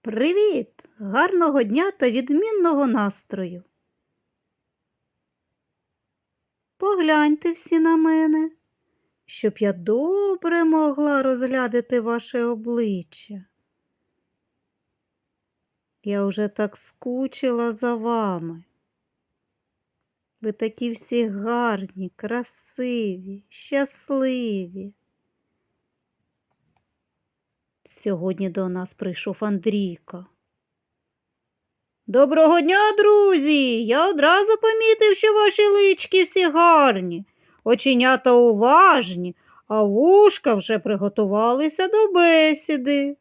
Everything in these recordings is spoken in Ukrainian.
Привіт! Гарного дня та відмінного настрою. Погляньте всі на мене, щоб я добре могла розглядати ваше обличчя. Я вже так скучила за вами. Ви такі всі гарні, красиві, щасливі. Сьогодні до нас прийшов Андрійко. Доброго дня, друзі! Я одразу помітив, що ваші лички всі гарні, оченята уважні, а вушка вже приготувалися до бесіди.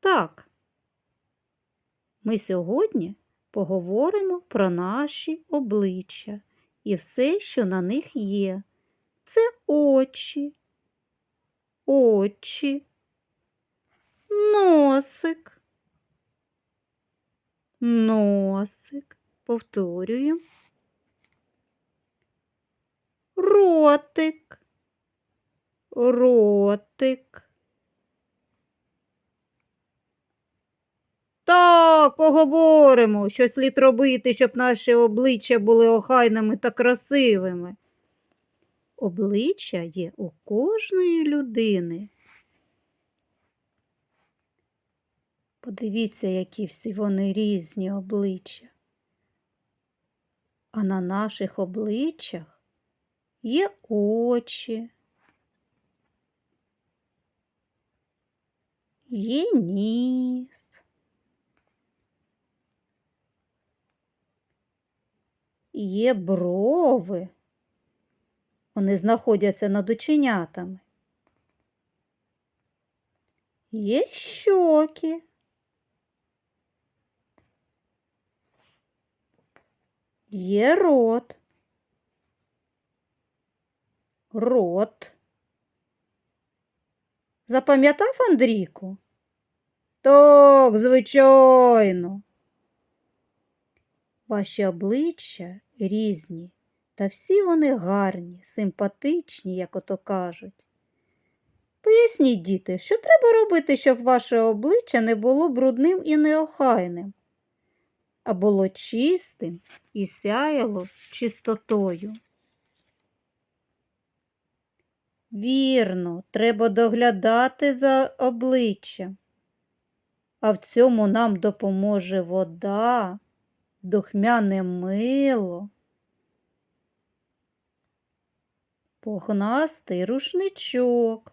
Так, ми сьогодні поговоримо про наші обличчя і все, що на них є. Це очі, очі, носик, носик, повторюємо, ротик, ротик. Так, поговоримо, що слід робити, щоб наші обличчя були охайними та красивими. Обличчя є у кожної людини. Подивіться, які всі вони різні обличчя. А на наших обличчях є очі, є ніс, є брови. Вони знаходяться над оченятами. Є щоки. Є рот. Рот. Запам'ятав Андрійку? Так, звичайно. Ваші обличчя різні, та всі вони гарні, симпатичні, як ото кажуть. Поясніть, діти, що треба робити, щоб ваше обличчя не було брудним і неохайним, а було чистим і сяяло чистотою. Вірно, треба доглядати за обличчям, а в цьому нам допоможе вода, духмяне мило. Пухнастий рушничок.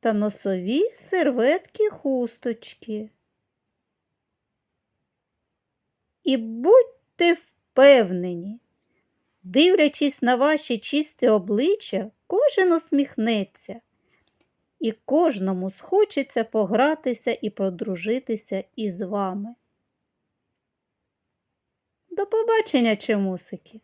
Та носові серветки хусточки. І будьте впевнені, дивлячись на ваші чисті обличчя, кожен усміхнеться, і кожному схочеться погратися і подружитися із вами. До побачення, чемусики!